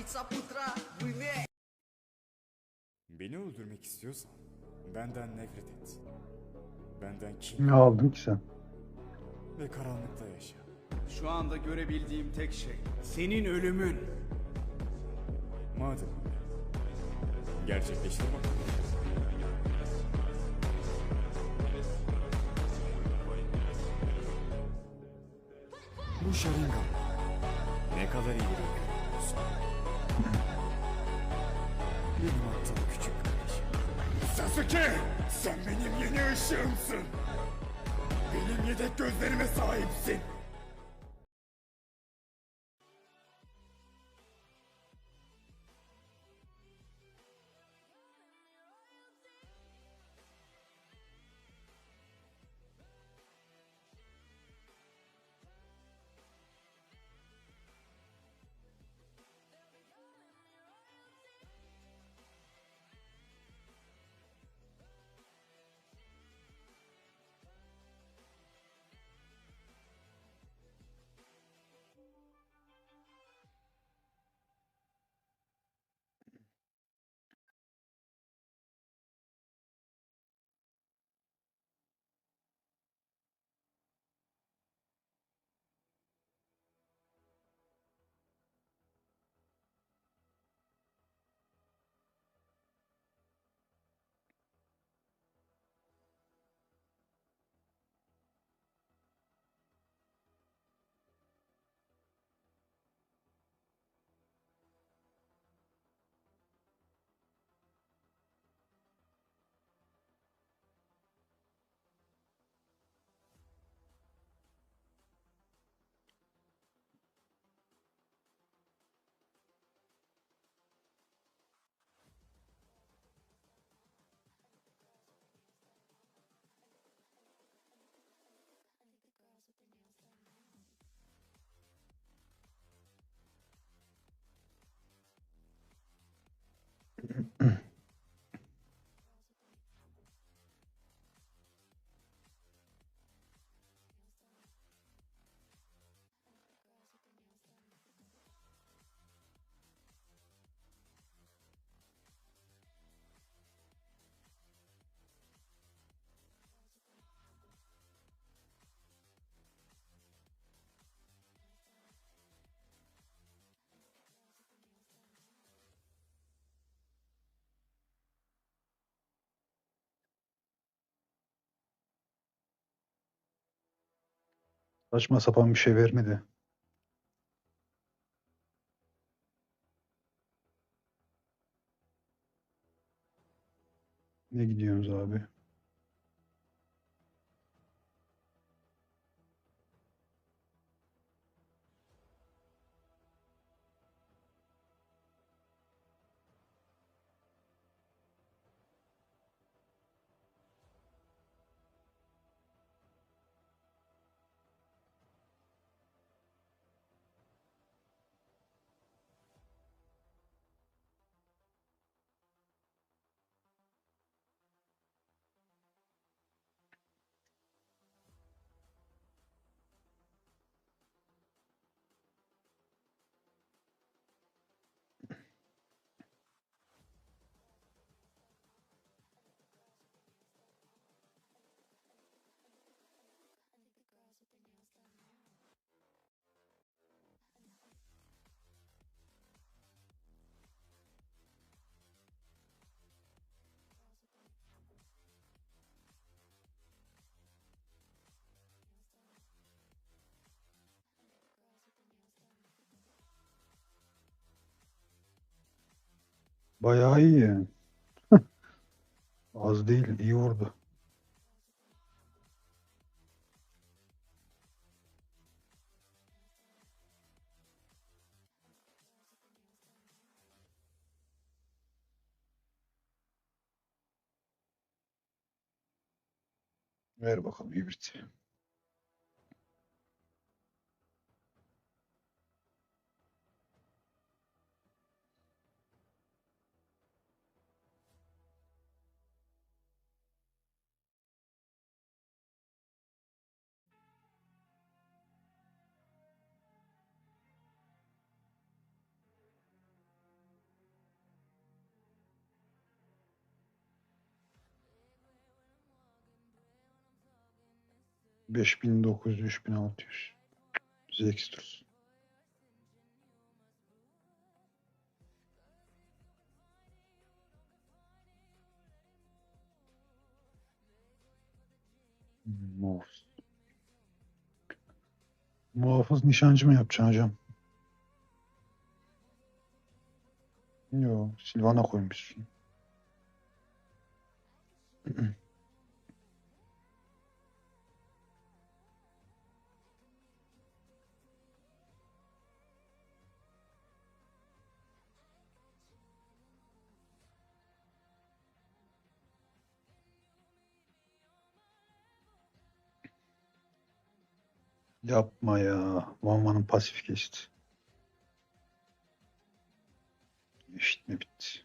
Fight Saputra Remix Beni öldürmek istiyorsan benden nefret et. Benden kin Ne aldın ki sen? ve karanlıkta yaşa. Şu anda görebildiğim tek şey senin ölümün. Madem öyle. Gerçekleştir bakalım. Bu Sharingan ne kadar iyi görüyorsun. Sasuke! Sen benim yeni ışığımsın. Benim yedek gözlerime sahipsin. Saçma sapan bir şey vermedi. Ne gidiyorsunuz abi? Bayağı iyi yani. Az değil, iyi vurdu. Ver bakalım Hibrit. 5900 3600. Bize eksi dursun. Hmm, Muhafız. Muhafız nişancı mı yapacaksın hocam? Yo, Silvana koymuşsun. Yapma ya. Vanvan'ın pasif geçti. İşitme bitti.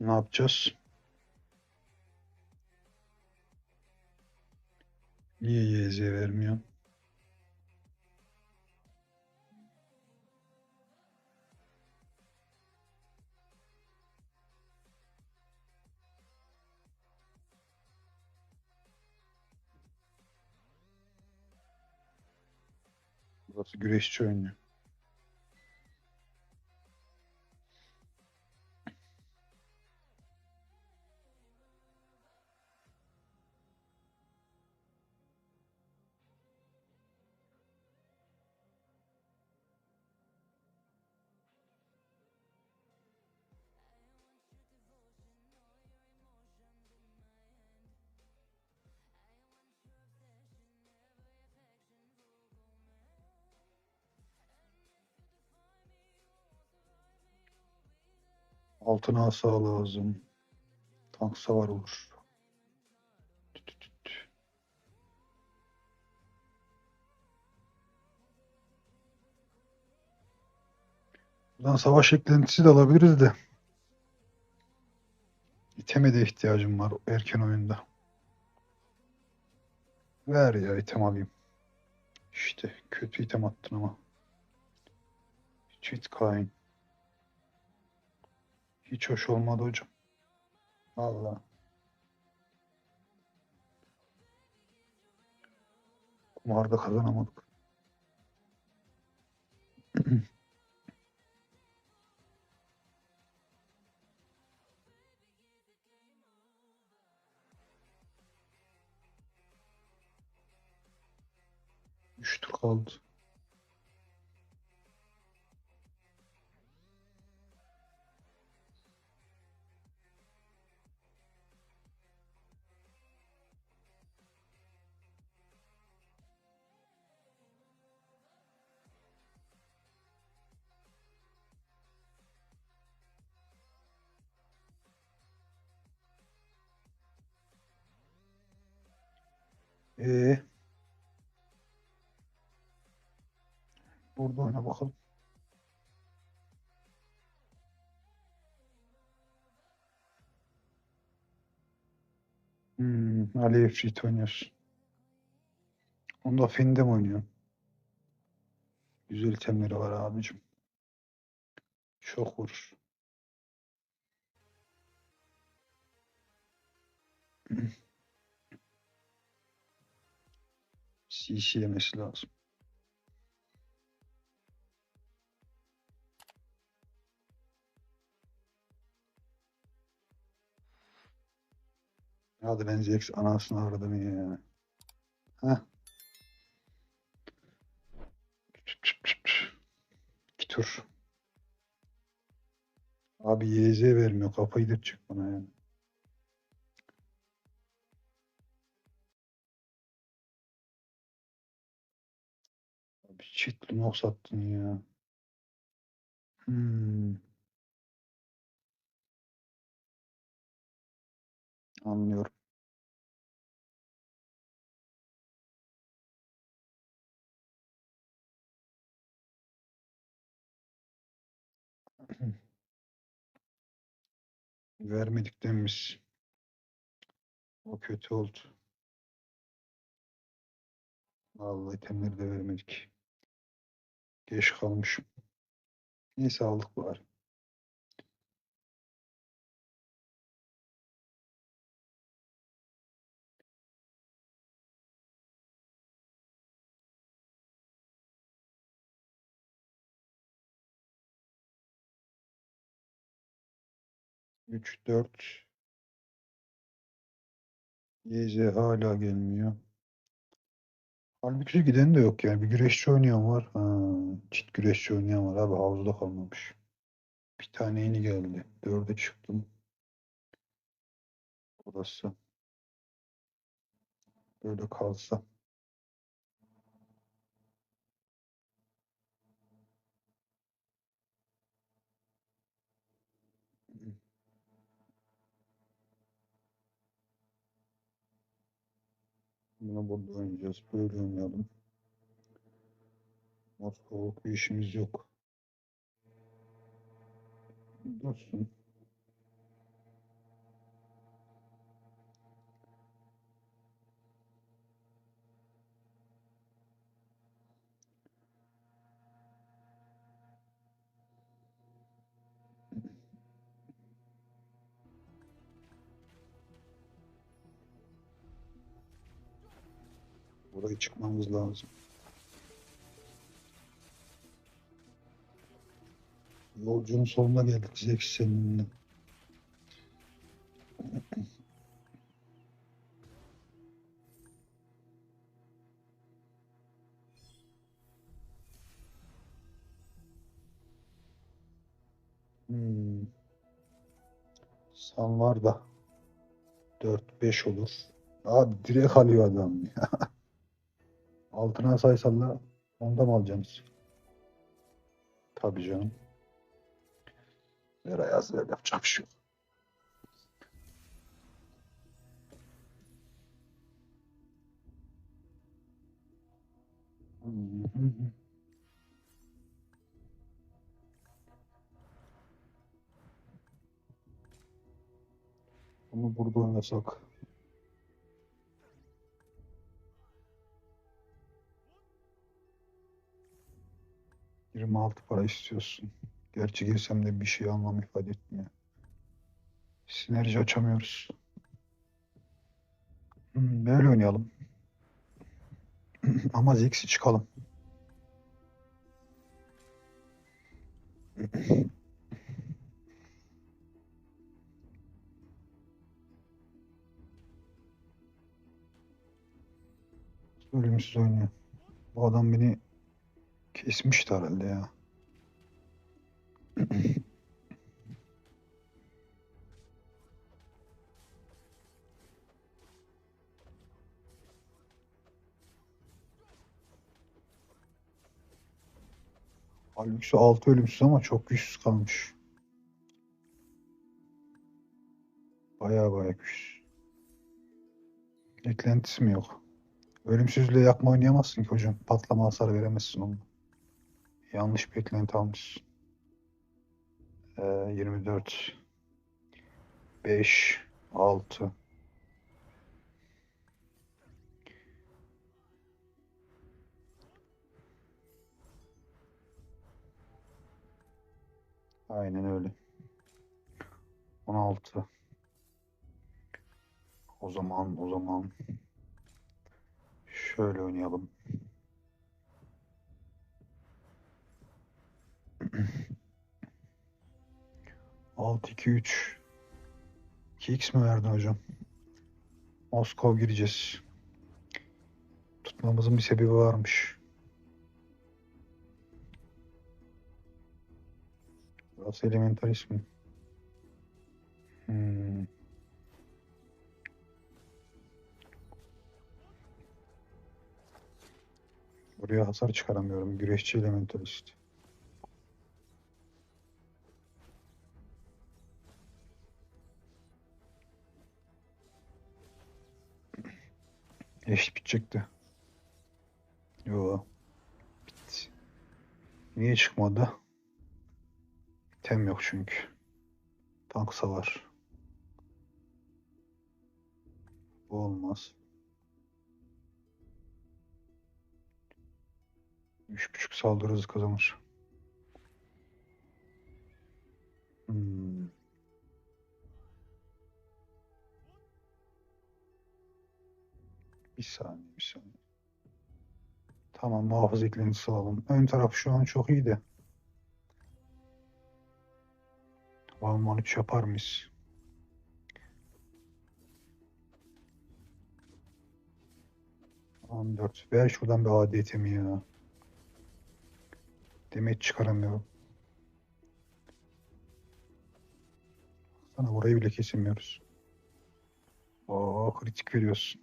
Ne yapacağız? YZ vermiyor? Burası güreşçi oynuyor. Altın asa lazım. Tank savar olur. Buradan savaş eklentisi de alabiliriz de. İteme de ihtiyacım var erken oyunda. Ver ya item alayım. İşte kötü item attın ama. Cheat coin. Hiç hoş olmadı hocam. Vallahi. Kumarda kazanamadık. Üç tur kaldı. Ee, burada oyna bakalım. Hmm, Ali Efrit oynuyorsun. Onda Findem oynuyor. Güzel itemleri var abicim. Çok vurur. CC yemesi lazım. Hadi ben Zex anasını aradım ya. Heh. İki tur. Abi YZ vermiyor. Kafayı dırtacak bana yani. Çitli nok sattın ya. Hmm. Anlıyorum. Vermedik demiş. O kötü oldu. Vallahi itemleri de vermedik. Geç kalmışım. Neyse aldık bari. Üç, dört. YZ hala gelmiyor. Halbuki giden de yok yani. Bir güreşçi oynayan var. Ha, çift güreşçi oynayan var abi. Havuzda kalmamış. Bir tane yeni geldi. Dörde çıktım. Burası. Böyle kalsa. Bunu burada oynayacağız. Böyle oynayalım. Moskova'lık bir işimiz yok. Dursun. Buraya çıkmamız lazım. Yolcunun sonuna geldik Zeki seninle. Hmm. San var da 4-5 olur. Abi direkt alıyor adam ya. Altına saysalla onda mı alacaksınız? Tabii canım. Ver ayaz ver yapacak bir şey yok. Ama burada oynasak. Yirmi altı para istiyorsun. Gerçi girsem de bir şey anlam ifade etmiyor. Sinerji açamıyoruz. Hmm, böyle oynayalım. Ama Zex'i çıkalım. Ölümsüz oynuyor. Bu adam beni kesmişti herhalde ya. Halbuki 6 ölümsüz ama çok güçsüz kalmış. Baya baya güçsüz. Eklentisi mi yok? Ölümsüzlüğe yakma oynayamazsın ki hocam. Patlama hasar veremezsin onunla. Yanlış bir eklenti almışsın. Ee, 24 5 6 Aynen öyle. 16 O zaman o zaman şöyle oynayalım. Altı iki üç. 2x mi verdin hocam? Moskova gireceğiz. Tutmamızın bir sebebi varmış. Burası elementalist mi? Hmm. Buraya hasar çıkaramıyorum. Güreşçi elementalist. Eş bitecekti. Yo. Bitti. Niye çıkmadı? Tem yok çünkü. Tank savar. Bu olmaz. 3.5 saldırı hızı kazanır. Hmm. Bir saniye, bir saniye. Tamam, muhafız eklentisi alalım. Ön taraf şu an çok iyi de. 3 yapar mıyız? On dört. Ver şuradan bir adetimi ya. Demet çıkaramıyorum. Sana burayı bile kesemiyoruz. Oo kritik veriyorsun.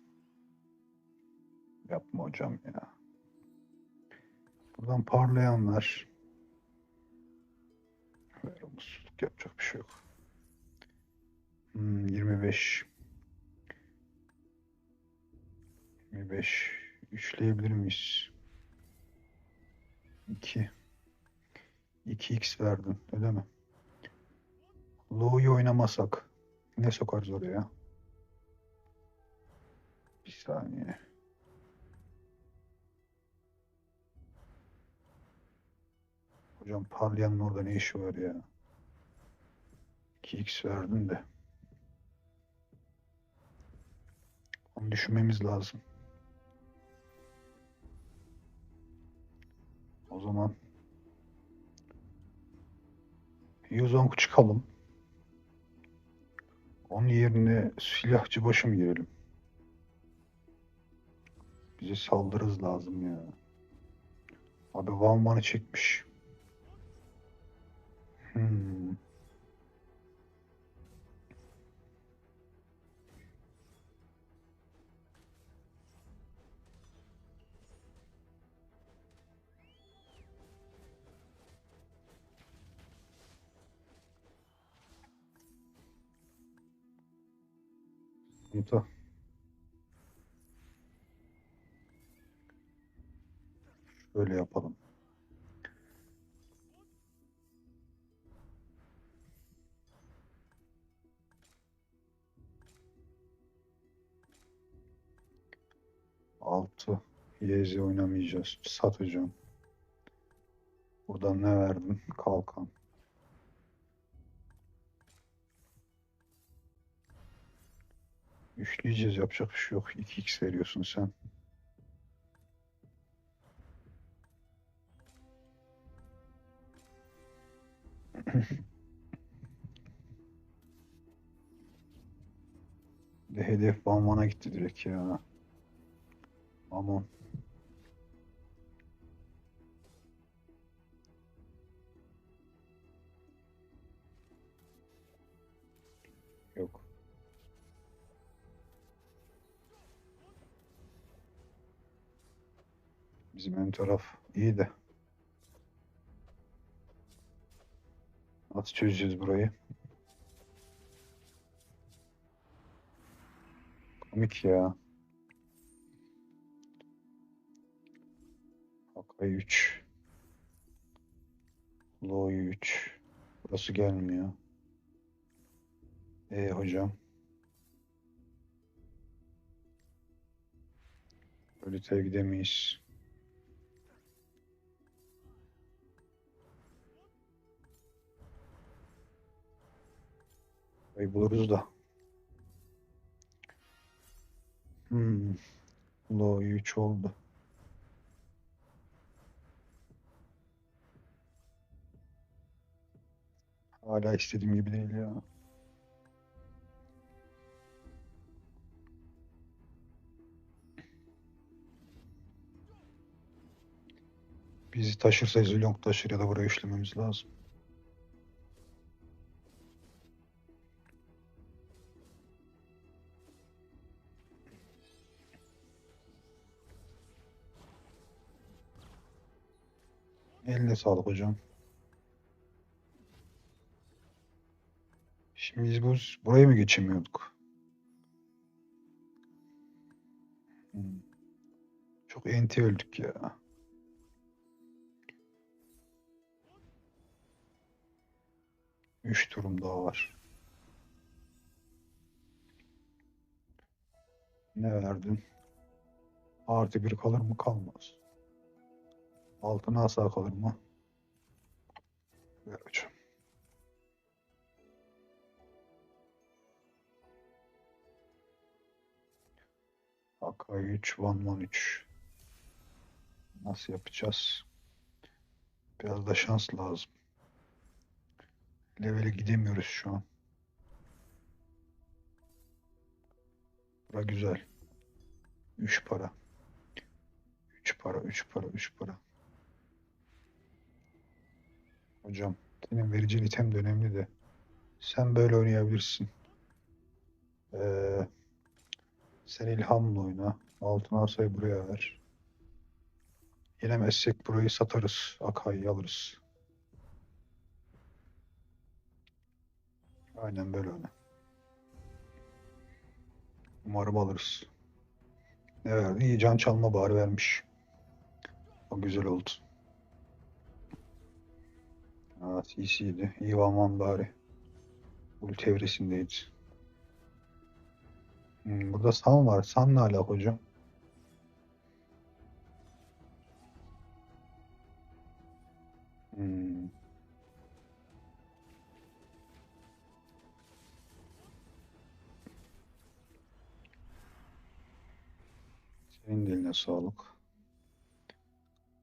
Yapma hocam ya. Buradan parlayan ver. Ver umutsuzluk yapacak bir şey yok. Hmm, 25. 25. Üçleyebilir miyiz? 2. 2x verdin öyle mi? Low'yu oynamasak ne sokarız oraya? Bir saniye. Hocam parlayanın orada ne işi var ya? 2x verdin de. Onu düşünmemiz lazım. O zaman Yuzong çıkalım. Onun yerine silahçı başı mı girelim? Bize saldırız lazım ya. Abi Van Van'ı çekmiş. Hmm. Sıkıntı. Şöyle yapalım. YZ oynamayacağız. Satacağım. Buradan ne verdim? Kalkan. Üçleyeceğiz yapacak bir şey yok. 2x veriyorsun sen. De hedef Bamban'a gitti direkt ya. Aman. Bizim ön taraf iyi de. Nasıl çözeceğiz burayı? Komik ya. Hakay 3. Low 3. Burası gelmiyor. E hocam. Böyle tev gidemeyiz. Burayı buluruz da. Hmm. Low 3 oldu. Hala istediğim gibi değil ya. Bizi taşırsa Zilong taşır ya da buraya işlememiz lazım. Eline sağlık hocam. Şimdi biz bu, buraya mı geçemiyorduk? Hmm. Çok enti öldük ya. Üç turum daha var. Ne verdin? Artı bir kalır mı kalmaz. Altına asa kalır mı? Ver hocam. Hakkari 3, Van Van 3. Nasıl yapacağız? Biraz da şans lazım. Levele gidemiyoruz şu an. Bura güzel. 3 para. 3 para, 3 para, 3 para. Hocam, senin vereceğin item de önemli de. Sen böyle oynayabilirsin. Ee, sen ilhamla oyna. Altın asayı buraya ver. Yenemezsek burayı satarız. Akai'yi alırız. Aynen böyle oyna. Umarım alırız. Ne verdi? İyi can çalma bari vermiş. O güzel oldu. Aa, CC'ydi. İyi Van bari. Ulti evresindeydi. Hmm, burada San var. San ne alaka hocam? Hmm. Senin de eline sağlık.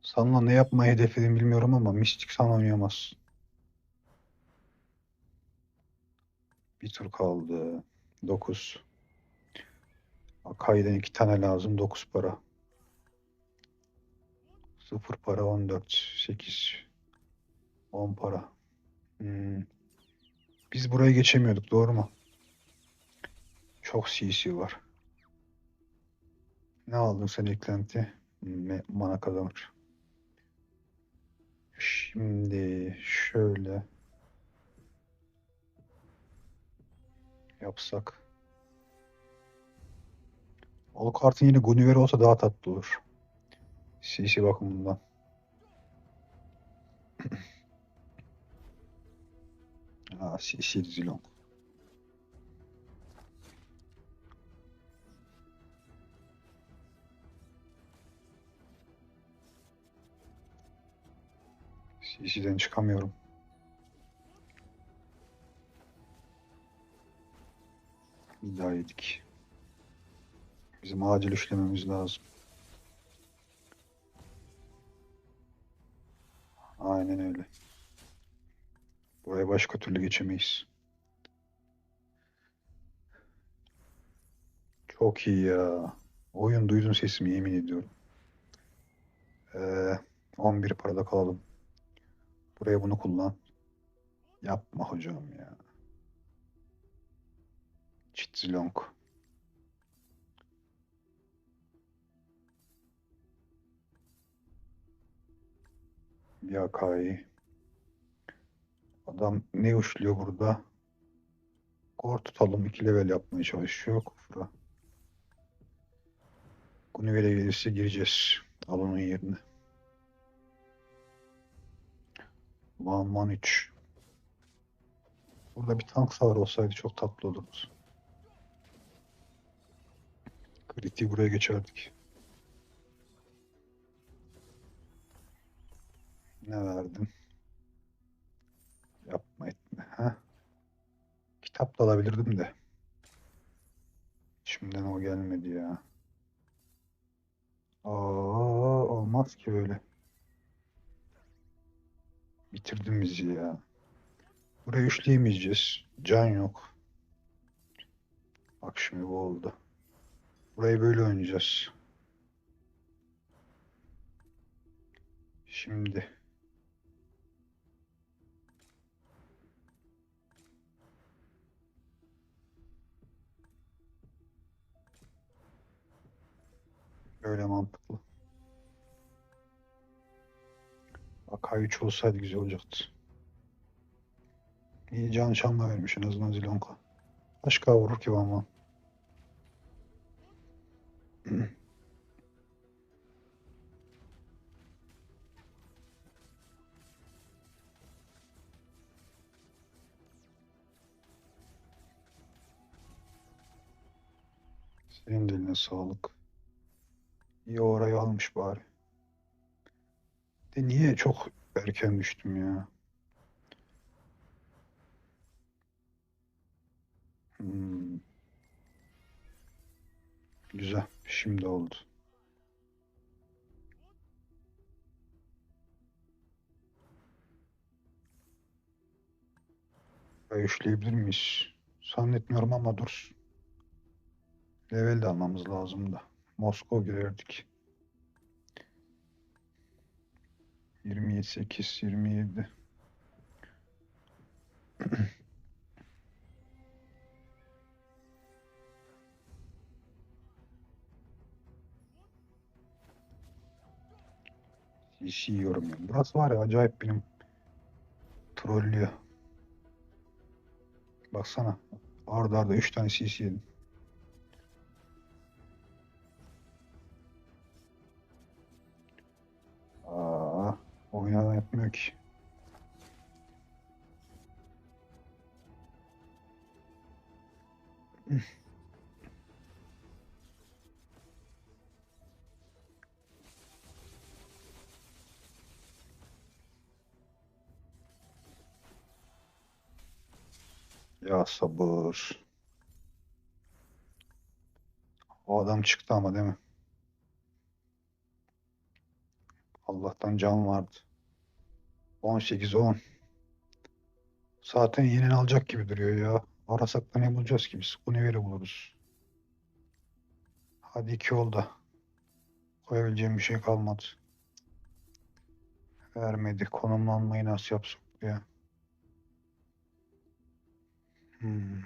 Sanla ne yapmayı hedefledim bilmiyorum ama Mistik San oynayamaz. Bir tur kaldı. 9. Akai'den iki tane lazım. 9 para. 0 para 14. 8. 10 para. Hmm. Biz buraya geçemiyorduk doğru mu? Çok CC var. Ne aldın sen eklenti? Mana kazanır. Şimdi şöyle yapsak. Alucard'ın yine Gunniver olsa daha tatlı olur. CC bakımından. Aa, CC Zilong. CC'den çıkamıyorum. Yedik. Bizim acil işlememiz lazım. Aynen öyle. Buraya başka türlü geçemeyiz. Çok iyi ya. Oyun duydun sesimi yemin ediyorum. Ee, 11 parada kalalım. Buraya bunu kullan. Yapma hocam ya. Çitzilong. Bir Akai. Adam ne uçluyor burada? Kor tutalım. iki level yapmaya çalışıyor. Kufra. Gunnivel'e gelirse gireceğiz. Al onun yerine. Van 3. Burada bir tank savar olsaydı çok tatlı olurdu. Kritiği buraya geçerdik. Ne verdin? Yapma etme. Ha? Kitap da alabilirdim de. Şimdiden o gelmedi ya. Aa, olmaz ki böyle. Bitirdin bizi ya. Burayı üçleyemeyeceğiz. Can yok. Bak şimdi bu oldu. Burayı böyle oynayacağız. Şimdi. Böyle mantıklı. Akai 3 olsaydı güzel olacaktı. İyi can şanla vermiş en azından Zilonka. Başka vurur ki Van. Senin de eline sağlık. İyi orayı almış bari. De niye çok erken düştüm ya? Hmm. Güzel. Şimdi oldu. Üçleyebilir miyiz? Zannetmiyorum ama dur. Level de almamız lazım da. Moskova girerdik. 28, 27. CC yiyorum ya. Burası var ya acayip benim trollüyor. Baksana. Arda arda 3 tane CC yedim. Aa, oynadan yapmıyor ki. Ya sabır. O adam çıktı ama değil mi? Allah'tan can vardı. 18 10. Zaten yenini alacak gibi duruyor ya. Arasak da ne bulacağız ki biz? Univer'i buluruz. Hadi iki oldu. Koyabileceğim bir şey kalmadı. Vermedi. Konumlanmayı nasıl yapsak ya? Hmm.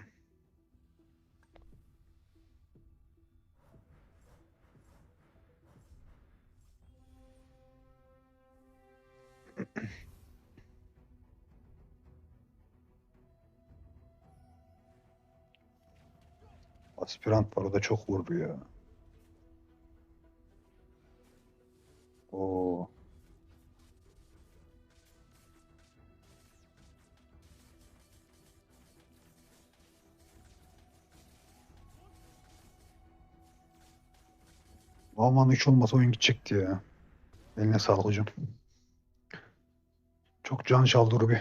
Aspirant var o da çok vurdu ya. Oo. Aman hiç olmasa oyun gidecekti ya. Eline sağlık hocam. Çok can çaldı Ruby.